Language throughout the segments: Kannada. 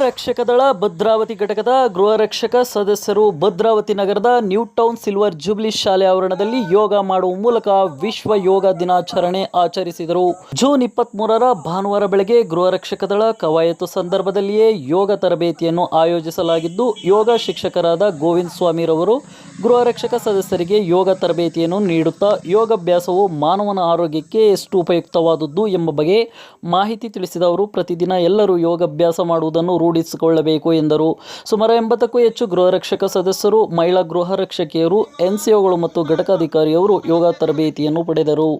ರಕ್ಷಕ ದಳ ಭದ್ರಾವತಿ ಘಟಕದ ಗೃಹ ರಕ್ಷಕ ಸದಸ್ಯರು ಭದ್ರಾವತಿ ನಗರದ ನ್ಯೂ ಟೌನ್ ಸಿಲ್ವರ್ ಜುಬ್ಲಿ ಶಾಲೆ ಆವರಣದಲ್ಲಿ ಯೋಗ ಮಾಡುವ ಮೂಲಕ ವಿಶ್ವ ಯೋಗ ದಿನಾಚರಣೆ ಆಚರಿಸಿದರು. ಜೂನ್ ಇಪ್ಪತ್ತ್ ಮೂರರ ಭಾನುವಾರ ಬೆಳಗ್ಗೆ ಗೃಹ ರಕ್ಷಕ ದಳ ಕವಾಯತು ಸಂದರ್ಭದಲ್ಲಿಯೇ ಯೋಗ ತರಬೇತಿಯನ್ನು ಆಯೋಜಿಸಲಾಗಿದ್ದು, ಯೋಗ ಶಿಕ್ಷಕರಾದ ಗೋವಿಂದ ಸ್ವಾಮಿರವರು ಗೃಹ ರಕ್ಷಕ ಸದಸ್ಯರಿಗೆ ಯೋಗ ತರಬೇತಿಯನ್ನು ನೀಡುತ್ತಾ, ಯೋಗಾಭ್ಯಾಸವು ಮಾನವನ ಆರೋಗ್ಯಕ್ಕೆ ಎಷ್ಟು ಉಪಯುಕ್ತವಾದದ್ದು ಎಂಬ ಬಗ್ಗೆ ಮಾಹಿತಿ ತಿಳಿಸಿದ ಅವರು, ಪ್ರತಿದಿನ ಎಲ್ಲರೂ ಯೋಗಾಭ್ಯಾಸ ಮಾಡುವುದನ್ನು ರೂಢಿಸಿಕೊಳ್ಳಬೇಕು ಎಂದರು. ಸುಮಾರು ಎಂಬತ್ತಕ್ಕೂ ಹೆಚ್ಚು ಗೃಹ ರಕ್ಷಕ ಸದಸ್ಯರು, ಮಹಿಳಾ ಗೃಹ ರಕ್ಷಕಿಯರು, ಎನ್ಸಿಒಗಳು ಮತ್ತು ಘಟಕಾಧಿಕಾರಿಯವರು ಯೋಗ ತರಬೇತಿಯನ್ನು ಪಡೆದರು.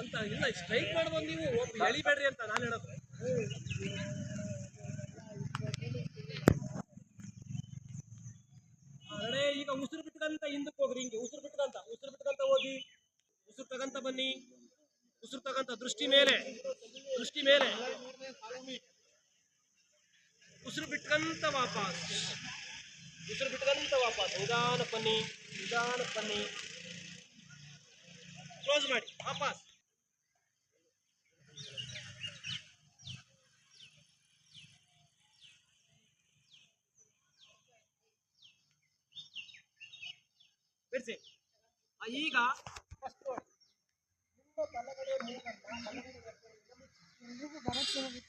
ಅಂತ ಇಲ್ಲ ಸ್ಟ್ರೈಕ್ ಮಾಡ್ಬೋದು ನೀವು ಎಳಿಬೇಡ್ರಿ ಅಂತ ನಾನು ಹೇಳೋದು ಅರೆ, ಈಗ ಉಸಿರು ಬಿಟ್ಕಂತ ಹಿಂದಕ್ಕೆ ಹೋಗ್ರಿ ಹಿಂಗೆ, ಉಸಿರು ಬಿಟ್ಕಂತ ಉಸಿರು ಬಿಟ್ಕಂತ ಹೋಗಿ, ಉಸಿರು ತಗಂತ ಬನ್ನಿ. ಉಸಿರು ತಗಂತ ದೃಷ್ಟಿ ಮೇಲೆ ದೃಷ್ಟಿ ಮೇಲೆ. ಉಸಿರು ಬಿಟ್ಕಂತ ವಾಪಸ್. ಉಸಿರು ಬಿಟ್ಕಂತ ವಾಪಸ್. ನಿಧಾನ ಬನ್ನಿ ನಿಧಾನ ಬನ್ನಿ. ಕ್ಲೋಸ್ ಮಾಡಿ. ವಾಪಸ್. ಬಿಡಿಸಿ. ಈಗ ಫಸ್ಟ್ ನೋಡಿ भरत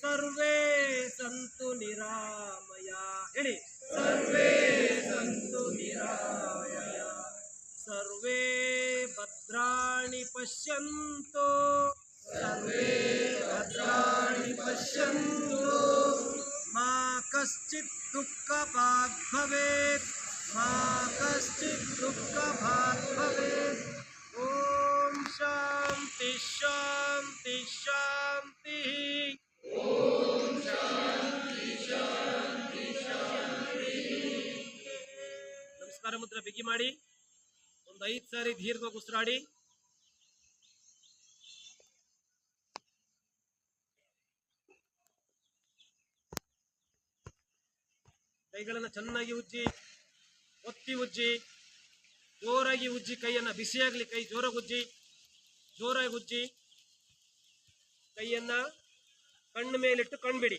ಸರ್ವೇ ಸಂತು ನಿರಾಮಯ ಹೇಳಿ ಸರ್ವೇ ಸಂತು ನಿರಾಮಯ ಸರ್ವೇ ಭದ್ರಾಣಿ ಪಶ್ಯಂತೋ ಮುದ್ರ ಬಿಗಿ ಮಾಡಿ, ಒಂದು ಐದು ಸಾರಿ ದೀರ್ಘ ಉಸಿರಾಡಿ. ಕೈಗಳನ್ನು ಚೆನ್ನಾಗಿ ಉಜ್ಜಿ, ಒತ್ತಿ ಉಜ್ಜಿ, ಜೋರಾಗಿ ಉಜ್ಜಿ ಕೈಯನ್ನ, ಬಿಸಿಯಾಗಲಿ ಕೈ ಜೋರಾಗಿ ಉಜ್ಜಿ ಜೋರಾಗಿ ಉಜ್ಜಿ ಕೈಯನ್ನ ಕಣ್ಣು ಮೇಲಿಟ್ಟು ಕಣ್ಬಿಡಿ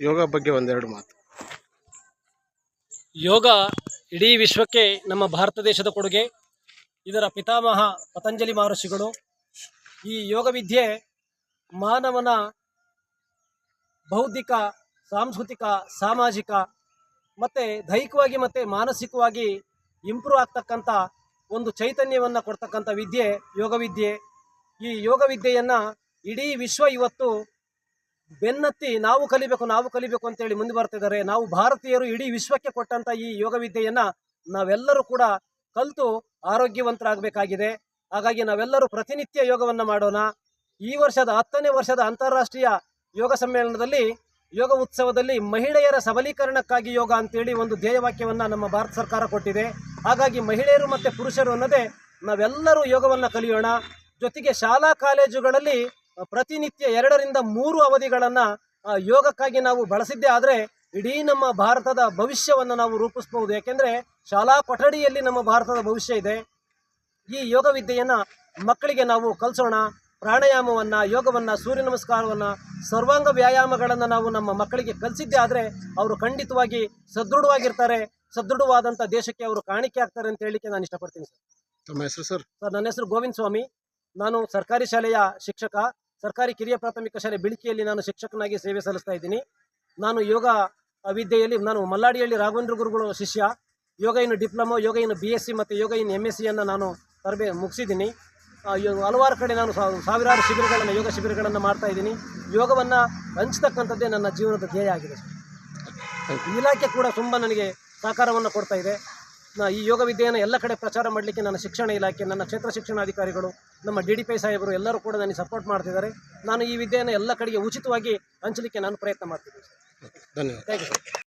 ಯೋಗ ಬಗ್ಗೆ ಒಂದೆರಡು ಮಾತು. ಯೋಗ ಇಡೀ ವಿಶ್ವಕ್ಕೆ ನಮ್ಮ ಭಾರತ ದೇಶದ ಕೊಡುಗೆ. ಇದರ ಪಿತಾಮಹ ಪತಂಜಲಿ ಮಹರ್ಷಿಗಳು. ಈ ಯೋಗ ವಿದ್ಯೆ ಮಾನವನ ಬೌದ್ಧಿಕ, ಸಾಂಸ್ಕೃತಿಕ, ಸಾಮಾಜಿಕ ಮತ್ತು ದೈಹಿಕವಾಗಿ ಮತ್ತು ಮಾನಸಿಕವಾಗಿ ಇಂಪ್ರೂವ್ ಆಗ್ತಕ್ಕಂಥ ಒಂದು ಚೈತನ್ಯವನ್ನು ಕೊಡ್ತಕ್ಕಂಥ ವಿದ್ಯೆ ಯೋಗ ವಿದ್ಯೆ. ಈ ಯೋಗ ವಿದ್ಯೆಯನ್ನು ಇಡೀ ವಿಶ್ವ ಇವತ್ತು ಬೆನ್ನತ್ತಿ ನಾವು ಕಲಿಬೇಕು ನಾವು ಕಲಿಬೇಕು ಅಂತೇಳಿ ಮುಂದೆ ಬರ್ತಿದ್ದಾರೆ ನಾವು ಭಾರತೀಯರು ಇಡೀ ವಿಶ್ವಕ್ಕೆ ಕೊಟ್ಟಂತ ಈ ಯೋಗ ವಿದ್ಯೆಯನ್ನ ನಾವೆಲ್ಲರೂ ಕೂಡ ಕಲಿತು ಆರೋಗ್ಯವಂತರಾಗಬೇಕಾಗಿದೆ. ಹಾಗಾಗಿ ನಾವೆಲ್ಲರೂ ಪ್ರತಿನಿತ್ಯ ಯೋಗವನ್ನ ಮಾಡೋಣ. ಈ ವರ್ಷದ ಹತ್ತನೇ ವರ್ಷದ ಅಂತಾರಾಷ್ಟ್ರೀಯ ಯೋಗ ಸಮ್ಮೇಳನದಲ್ಲಿ, ಯೋಗ ಉತ್ಸವದಲ್ಲಿ ಮಹಿಳೆಯರ ಸಬಲೀಕರಣಕ್ಕಾಗಿ ಯೋಗ ಅಂತೇಳಿ ಒಂದು ಧ್ಯೇಯವಾಕ್ಯವನ್ನ ನಮ್ಮ ಭಾರತ ಸರ್ಕಾರ ಕೊಟ್ಟಿದೆ. ಹಾಗಾಗಿ ಮಹಿಳೆಯರು ಮತ್ತು ಪುರುಷರು ಅನ್ನೋದೇ ನಾವೆಲ್ಲರೂ ಯೋಗವನ್ನ ಕಲಿಯೋಣ. ಜೊತೆಗೆ ಶಾಲಾ ಕಾಲೇಜುಗಳಲ್ಲಿ ಪ್ರತಿನಿತ್ಯ ಎರಡರಿಂದ ಮೂರು ಅವಧಿಗಳನ್ನು ಯೋಗಕ್ಕಾಗಿ ನಾವು ಬಳಸಿದ್ದೇ ಆದರೆ ಇಡೀ ನಮ್ಮ ಭಾರತದ ಭವಿಷ್ಯವನ್ನು ನಾವು ರೂಪಿಸಬಹುದು. ಯಾಕೆಂದರೆ ಶಾಲಾ ಕೊಠಡಿಯಲ್ಲಿ ನಮ್ಮ ಭಾರತದ ಭವಿಷ್ಯ ಇದೆ. ಈ ಯೋಗ ವಿದ್ಯೆಯನ್ನು ಮಕ್ಕಳಿಗೆ ನಾವು ಕಲಿಸೋಣ. ಪ್ರಾಣಾಯಾಮವನ್ನು ಯೋಗವನ್ನು ಸೂರ್ಯ ನಮಸ್ಕಾರವನ್ನು ಸರ್ವಾಂಗ ವ್ಯಾಯಾಮಗಳನ್ನು ನಾವು ನಮ್ಮ ಮಕ್ಕಳಿಗೆ ಕಲಿಸಿದ್ದೇ ಆದರೆ ಅವರು ಖಂಡಿತವಾಗಿ ಸದೃಢವಾಗಿರ್ತಾರೆ. ಸದೃಢವಾದಂಥ ದೇಶಕ್ಕೆ ಅವರು ಕಾಣಿಕೆ ಆಗ್ತಾರೆ ಅಂತ ಹೇಳಲಿಕ್ಕೆ ನಾನು ಇಷ್ಟಪಡ್ತೀನಿ ಸರ್. ತಮ್ಮ ಹೆಸರು ಸರ್? ಸರ್ ನನ್ನ ಹೆಸರು ಗೋವಿಂದ ಸ್ವಾಮಿ. ನಾನು ಸರ್ಕಾರಿ ಶಾಲೆಯ ಶಿಕ್ಷಕ. ಸರ್ಕಾರಿ ಕಿರಿಯ ಪ್ರಾಥಮಿಕ ಶಾಲೆ ಬಿಳಿಕೆಯಲ್ಲಿ ನಾನು ಶಿಕ್ಷಕನಾಗಿ ಸೇವೆ ಸಲ್ಲಿಸ್ತಾ ಇದ್ದೀನಿ. ನಾನು ಯೋಗ ವಿದ್ಯೆಯಲ್ಲಿ ನಾನು ಮಲ್ಲಾಡಿಯಲ್ಲಿ ರಾಘವೇಂದ್ರ ಗುರುಗಳು ಶಿಷ್ಯ. ಯೋಗ ಇನ್ನು ಡಿಪ್ಲೊಮೊ, ಯೋಗ ಇನ್ನು ಬಿ ಎಸ್ ಸಿ ಮತ್ತು ಯೋಗ ಇನ್ನು ಎಂ ಎಸ್ ಸಿಯನ್ನು ನಾನು ತರಬೇ ಮುಗಿಸಿದ್ದೀನಿ ಹಲವಾರು ಕಡೆ ನಾನು ಸಾವಿರಾರು ಶಿಬಿರಗಳನ್ನು, ಯೋಗ ಶಿಬಿರಗಳನ್ನು ಮಾಡ್ತಾ ಇದ್ದೀನಿ. ಯೋಗವನ್ನು ಹಂಚ್ತಕ್ಕಂಥದ್ದೇ ನನ್ನ ಜೀವನದ ಧ್ಯೇಯ ಆಗಿದೆ. ಇಲಾಖೆ ಕೂಡ ತುಂಬ ನನಗೆ ಸಹಕಾರವನ್ನು ಕೊಡ್ತಾ ಇದೆ. ಈ ಯೋಗ ವಿದ್ಯೆಯನ್ನು ಎಲ್ಲ ಕಡೆ ಪ್ರಚಾರ ಮಾಡಲಿಕ್ಕೆ ನನ್ನ ಶಿಕ್ಷಣ ಇಲಾಖೆ ನನ್ನ ಕ್ಷೇತ್ರ ಶಿಕ್ಷಣಾಧಿಕಾರಿಗಳು ನಮ್ಮ ಡಿ ಡಿ ಪಿ ಸಾಹೇಬರು ಎಲ್ಲರೂ ಕೂಡ ನನಗೆ ಸಪೋರ್ಟ್ ಮಾಡ್ತಿದ್ದಾರೆ. ನಾನು ಈ ವಿದ್ಯೆಯನ್ನು ಎಲ್ಲ ಕಡೆಗೆ ಉಚಿತವಾಗಿ ಹಂಚಲಿಕ್ಕೆ ನಾನು ಪ್ರಯತ್ನ ಮಾಡ್ತಿದ್ದೀನಿ. ಧನ್ಯವಾದ. Thank you sir